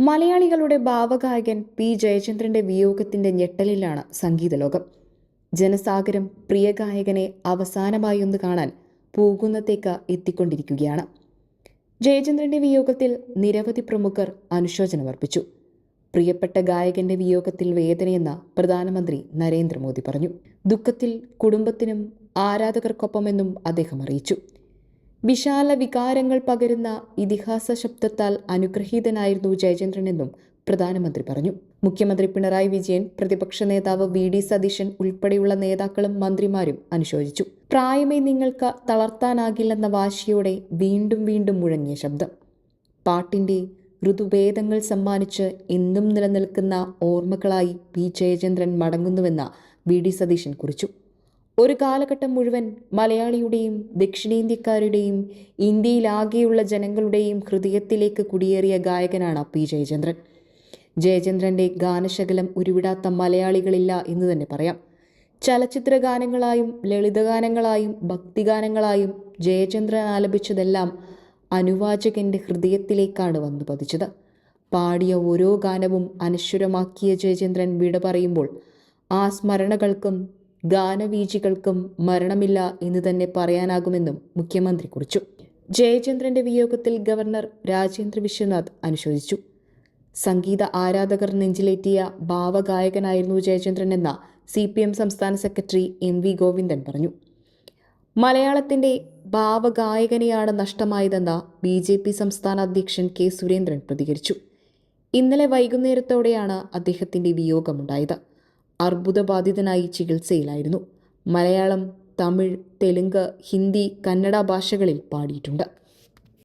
മലയാളികളുടെ ഭാവഗായകൻ പി. ജയചന്ദ്രന്റെ വിയോഗത്തിന്റെ ഞെട്ടലിലാണ് സംഗീതലോകം. ജനസാഗരം പ്രിയ ഗായകനെ അവസാനമായി ഒന്ന് കാണാൻ പൂകുന്നത്തേക്ക് എത്തിക്കൊണ്ടിരിക്കുകയാണ്. ജയചന്ദ്രന്റെ വിയോഗത്തിൽ നിരവധി പ്രമുഖർ അനുശോചനമർപ്പിച്ചു. പ്രിയപ്പെട്ട ഗായകന്റെ വിയോഗത്തിൽ വേദനയെന്ന് പ്രധാനമന്ത്രി നരേന്ദ്രമോദി പറഞ്ഞു. ദുഃഖത്തിൽ കുടുംബത്തിനും ആരാധകർക്കൊപ്പമെന്നും അദ്ദേഹം അറിയിച്ചു. വിശാല വികാരങ്ങൾ പകരുന്ന ഇതിഹാസ ശബ്ദത്താൽ അനുഗ്രഹീതനായിരുന്നു ജയചന്ദ്രനെന്നും പ്രധാനമന്ത്രി പറഞ്ഞു. മുഖ്യമന്ത്രി പിണറായി വിജയൻ പ്രതിപക്ഷ നേതാവ് വി ഡി സതീശൻ ഉൾപ്പെടെയുള്ള നേതാക്കളും മന്ത്രിമാരും അനുശോചിച്ചു. പ്രായമേ നിങ്ങൾക്ക് തളർത്താനാകില്ലെന്ന വാശിയോടെ വീണ്ടും വീണ്ടും മുഴങ്ങിയ ശബ്ദം. പാട്ടിന്റെ ഋതുഭേദങ്ങൾ സമ്മാനിച്ച് എന്നും നിലനിൽക്കുന്ന ഓർമ്മകളായി പി ജയചന്ദ്രൻ മടങ്ങുന്നുവെന്ന് വി ഡി സതീശൻ കുറിച്ചു. ഒരു കാലഘട്ടം മുഴുവൻ മലയാളിയുടെയും ദക്ഷിണേന്ത്യക്കാരുടെയും ഇന്ത്യയിലാകെയുള്ള ജനങ്ങളുടെയും ഹൃദയത്തിലേക്ക് കുടിയേറിയ ഗായകനാണ് പി ജയചന്ദ്രൻ. ജയചന്ദ്രന്റെ ഗാനശകലം ഉരുവിടാത്ത മലയാളികളില്ല എന്ന് തന്നെ പറയാം. ചലച്ചിത്ര ഗാനങ്ങളായും ലളിതഗാനങ്ങളായും ഭക്തിഗാനങ്ങളായും ജയചന്ദ്രൻ ആലപിച്ചതെല്ലാം അനുവാചകന്റെ ഹൃദയത്തിലേക്കാണ് വന്നു പതിച്ചത്. പാടിയ ഓരോ ഗാനവും അനശ്വരമാക്കിയ ജയചന്ദ്രൻ വിട പറയുമ്പോൾ ആ സ്മരണകൾക്കും ഗാനവീചികൾക്കും മരണമില്ല എന്ന് തന്നെ പറയാനാകുമെന്നും മുഖ്യമന്ത്രി കുറിച്ചു. ജയചന്ദ്രന്റെ വിയോഗത്തിൽ ഗവർണർ രാജേന്ദ്ര വിശ്വനാഥ് അനുശോചിച്ചു. സംഗീത ആരാധകർ നെഞ്ചിലേറ്റിയ ഭാവഗായകനായിരുന്നു ജയചന്ദ്രൻ എന്ന സി പി എം സംസ്ഥാന സെക്രട്ടറി എം വി ഗോവിന്ദൻ പറഞ്ഞു. മലയാളത്തിന്റെ ഭാവഗായകനെയാണ് നഷ്ടമായതെന്ന ബി ജെ പി സംസ്ഥാന അധ്യക്ഷൻ കെ സുരേന്ദ്രൻ പ്രതികരിച്ചു. ഇന്നലെ വൈകുന്നേരത്തോടെയാണ് അദ്ദേഹത്തിന്റെ വിയോഗമുണ്ടായത്. അർബുദബാധിതനായി ചികിത്സയിലായിരുന്നു. മലയാളം തമിഴ് തെലുങ്ക് ഹിന്ദി കന്നഡ ഭാഷകളിൽ പാടിയിട്ടുണ്ട്.